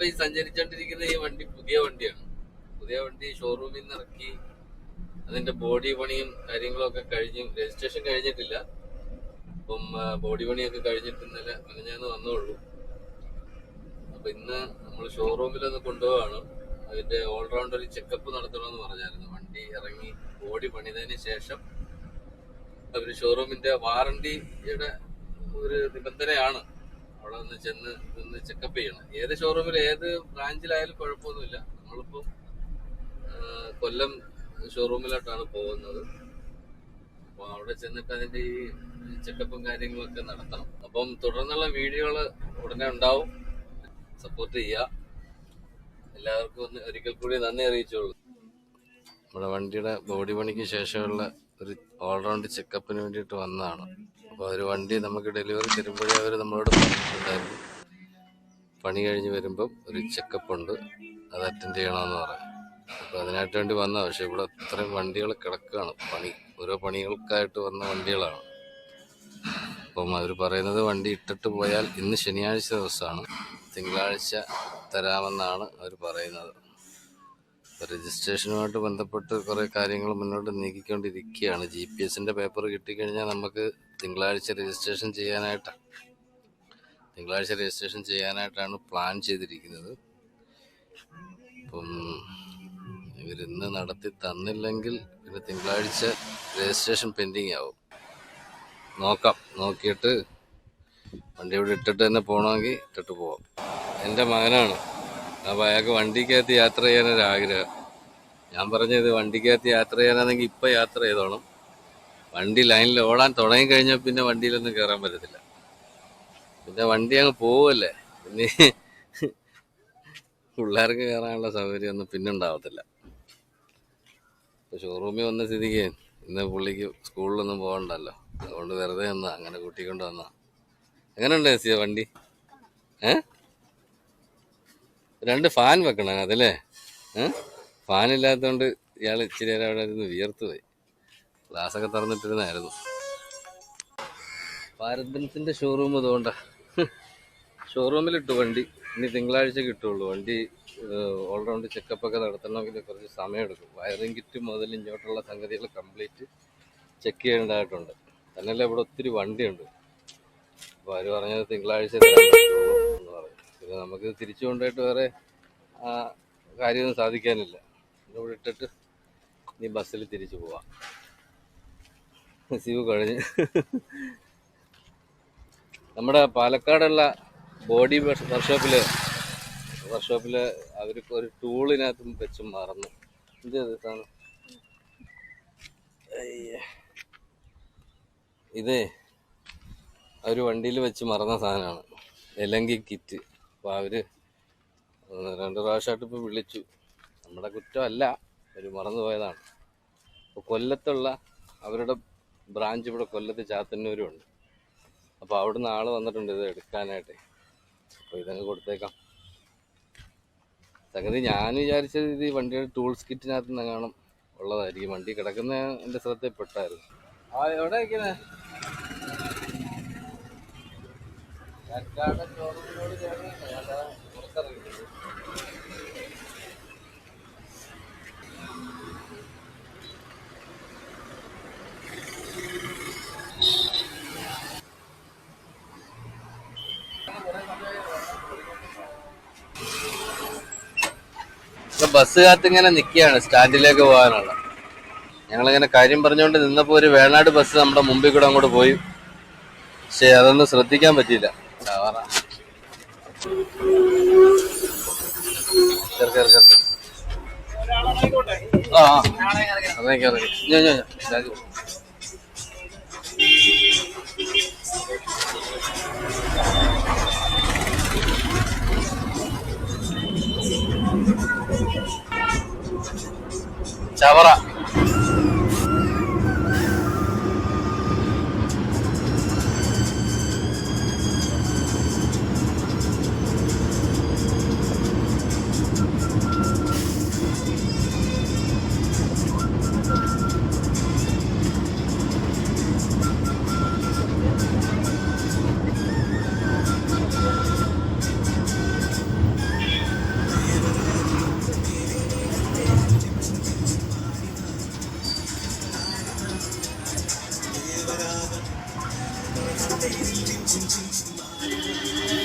നമ്മളിപ്പോ ഈ സഞ്ചരിച്ചോണ്ടിരിക്കുന്ന ഈ വണ്ടി പുതിയ വണ്ടിയാണ്. പുതിയ വണ്ടി ഷോറൂമിൽ നിന്ന് ഇറക്കി അതിന്റെ ബോഡി പണിയും കാര്യങ്ങളൊക്കെ കഴിഞ്ഞ് കഴിഞ്ഞു രജിസ്ട്രേഷൻ കഴിഞ്ഞിട്ടില്ല. അപ്പം ബോഡി പണിയൊക്കെ കഴിഞ്ഞിട്ട് ഇന്നലെ ഞാൻ വന്നോളൂ അപ്പൊ ഇന്ന് നമ്മൾ ഷോറൂമിൽ ഒന്ന് കൊണ്ടുപോവാണ്. അതിന്റെ ഓൾറൗണ്ട് ഒരു ചെക്കപ്പ് നടത്തണമെന്ന് പറഞ്ഞായിരുന്നു. വണ്ടി ഇറങ്ങി ബോഡി പണിതതിന് ശേഷം അവർ ഷോറൂമിന്റെ വാറണ്ടിയുടെ ഒരു നിബന്ധനയാണ്. അവിടെ ഒന്ന് ചെന്ന് ഒന്ന് ചെക്കപ്പ് ചെയ്യണം. ഏത് ഷോറൂമിൽ ഏത് ബ്രാഞ്ചിലായാലും കുഴപ്പമൊന്നുമില്ല. നമ്മളിപ്പം ആ, കൊല്ലം ഷോറൂമിലോട്ടാണ് പോകുന്നത്. അപ്പോൾ അവിടെ ചെന്നിട്ട് അതിന്റെ ഈ ചെക്കപ്പും കാര്യങ്ങളൊക്കെ നടത്തണം. അപ്പം തുടർന്നുള്ള വീഡിയോകൾ ഉടനെ ഉണ്ടാവും. സപ്പോർട്ട് ചെയ്യുക. എല്ലാവർക്കും ഒന്ന് ഒരിക്കൽ കൂടി നന്ദി അറിയിച്ചോളൂ നമ്മുടെ വണ്ടിയുടെ ബോഡി പണിക്ക് ശേഷമുള്ള ഒരു ഓൾറൗണ്ട് ചെക്കപ്പിന് വേണ്ടിയിട്ട് വന്നതാണ്. അപ്പോൾ അവർ വണ്ടി നമുക്ക് ഡെലിവറി തരുമ്പോഴേ അവർ നമ്മളോട് പറഞ്ഞിട്ടുണ്ടായിരുന്നു. പണി കഴിഞ്ഞ് വരുമ്പം ഒരു ചെക്കപ്പ് ഉണ്ട്. അത് അറ്റൻഡ് ചെയ്യണമെന്ന് പറയാം അപ്പോൾ അതിനായിട്ട് വേണ്ടി വന്ന പക്ഷേ ഇവിടെ ഇത്രയും വണ്ടികൾ കിടക്കുകയാണ്. പണി ഓരോ പണികൾക്കായിട്ട് വന്ന വണ്ടികളാണ്. അപ്പം അവർ പറയുന്നത് വണ്ടി ഇട്ടിട്ട് പോയാൽ ഇന്ന് ശനിയാഴ്ച ദിവസമാണ്. തിങ്കളാഴ്ച തരാമെന്നാണ് അവർ പറയുന്നത്. രജിസ്ട്രേഷനുമായിട്ട് ബന്ധപ്പെട്ട് കുറേ കാര്യങ്ങൾ മുന്നോട്ട് നീക്കിക്കൊണ്ടിരിക്കുകയാണ്. ജി പി എസിന്റെ പേപ്പർ കിട്ടിക്കഴിഞ്ഞാൽ നമുക്ക് തിങ്കളാഴ്ച രജിസ്ട്രേഷൻ ചെയ്യാനായിട്ടാണ് തിങ്കളാഴ്ച രജിസ്ട്രേഷൻ ചെയ്യാനായിട്ടാണ് പ്ലാൻ ചെയ്തിരിക്കുന്നത്. അപ്പം ഇവരിന്ന് നടത്തി തന്നില്ലെങ്കിൽ പിന്നെ തിങ്കളാഴ്ച രജിസ്ട്രേഷൻ പെൻഡിങ് ആവും നോക്കാം. നോക്കിയിട്ട് വണ്ടി ഇവിടെ ഇട്ടിട്ട് തന്നെ പോകണമെങ്കിൽ ഇട്ടിട്ട് പോവാം. എന്റെ മകനാണ്. അപ്പോൾ അയാൾക്ക് വണ്ടിക്കകത്ത് യാത്ര ചെയ്യാനൊരാഗ്രഹം. ഞാൻ പറഞ്ഞത് വണ്ടിക്കകത്ത് യാത്ര ചെയ്യാനാണെങ്കിൽ ഇപ്പം യാത്ര ചെയ്തോണം. വണ്ടി ലൈനിൽ ഓടാൻ തുടങ്ങി കഴിഞ്ഞാൽ പിന്നെ വണ്ടിയിലൊന്നും കയറാൻ പറ്റത്തില്ല. പിന്നെ വണ്ടി അങ്ങ് പോവല്ലേ? പിന്നെ പിള്ളേർക്ക് കയറാനുള്ള സൗകര്യം ഒന്നും പിന്നെ ഉണ്ടാവത്തില്ല ഷോറൂമിൽ വന്ന സ്ഥിതിക്ക് ഇന്ന് പുള്ളിക്ക് സ്കൂളിലൊന്നും പോകണ്ടല്ലോ. അതുകൊണ്ട് വെറുതെ വന്നാ അങ്ങനെ കൂട്ടിക്കൊണ്ട് വന്നാ. എങ്ങനെയുണ്ട് എസിയ വണ്ടി? ഏ? രണ്ട് ഫാൻ വെക്കണം അതല്ലേ ഏ? ഫാൻ ഇല്ലാത്തതുകൊണ്ട് ഇയാൾ ഇച്ചിരി നേരം അവിടെ ഇരുന്ന് വിയർത്ത് പോയി ഗ്ലാസ്സൊക്കെ തുറന്നിട്ടിരുന്നായിരുന്നു. ഭാരത് ഷോറൂം അതുകൊണ്ട് ഷോറൂമിലിട്ടു വണ്ടി. ഇനി തിങ്കളാഴ്ച കിട്ടുള്ളൂ. വണ്ടി ഓൾറൗണ്ട് ചെക്കപ്പ് ഒക്കെ നടത്തണമെങ്കിൽ കുറച്ച് സമയമെടുക്കും. വയറിംഗ് കിറ്റ് മുതൽ ഇങ്ങോട്ടുള്ള സംഗതികൾ കംപ്ലീറ്റ് ചെക്ക് ചെയ്യേണ്ടതായിട്ടുണ്ട്. തന്നെയല്ല ഇവിടെ ഒത്തിരി വണ്ടിയുണ്ട്. അപ്പോൾ അവർ പറഞ്ഞത് തിങ്കളാഴ്ച എന്ന് പറയും പിന്നെ നമുക്ക് തിരിച്ചു കൊണ്ടുപോയിട്ട് വേറെ കാര്യമൊന്നും സാധിക്കാനില്ല. ഇവിടെ ഇട്ടിട്ട് ഇനി ബസ്സിൽ തിരിച്ചു പോവാം. സിവ് കഴിഞ്ഞ്. നമ്മുടെ പാലക്കാടുള്ള ബോഡി വർക്ക്ഷോപ്പിൽ വർക്ക്ഷോപ്പിൽ അവർക്ക് ഒരു ടൂളിനകത്ത് വെച്ച് മറന്നു. ഇത് സാധനം ഇത് അവർ വണ്ടിയിൽ വെച്ച് മറന്ന സാധനമാണ്. എലങ്കി കിറ്റ്. അപ്പോൾ അവർ രണ്ട് പ്രാവശ്യമായിട്ട് ഇപ്പോൾ വിളിച്ചു. നമ്മുടെ കുറ്റമല്ല. ഒരു മറന്നു പോയതാണ്. കൊല്ലത്തുള്ള അവരുടെ ബ്രാഞ്ച് ഇവിടെ കൊല്ലത്ത് ചാത്തന്നൂരും ഉണ്ട് അപ്പോൾ അവിടുന്ന് ആൾ വന്നിട്ടുണ്ട് ഇത് എടുക്കാനായിട്ട്. അപ്പോൾ ഇതങ്ങ് കൊടുത്തേക്കാം. സംഗതി ഞാൻ വിചാരിച്ചത് ഇത് ഈ വണ്ടിയുടെ ടൂൾസ് കിറ്റിനകത്ത് നിന്ന് കാണും ഉള്ളതായിരിക്കും. വണ്ടി കിടക്കുന്ന എന്റെ ശ്രദ്ധയിൽപ്പെട്ടായിരുന്നു ആ എവിടെ വയ്ക്കുന്നത് പുറത്തിറങ്ങി ബസ് കാത്ത് ഇങ്ങനെ നിൽക്കുകയാണ് സ്റ്റാൻഡിലേക്ക് പോകാനുള്ള. ഞങ്ങളിങ്ങനെ കാര്യം പറഞ്ഞുകൊണ്ട് നിന്നപ്പോൾ ഒരു വേണാട് ബസ് നമ്മുടെ മുമ്പിൽ കൂടെ അങ്ങോട്ട് പോയി. പക്ഷേ അതൊന്നും ശ്രദ്ധിക്കാൻ പറ്റിയില്ല. ആ ഞാൻ, ചവറ Thank you.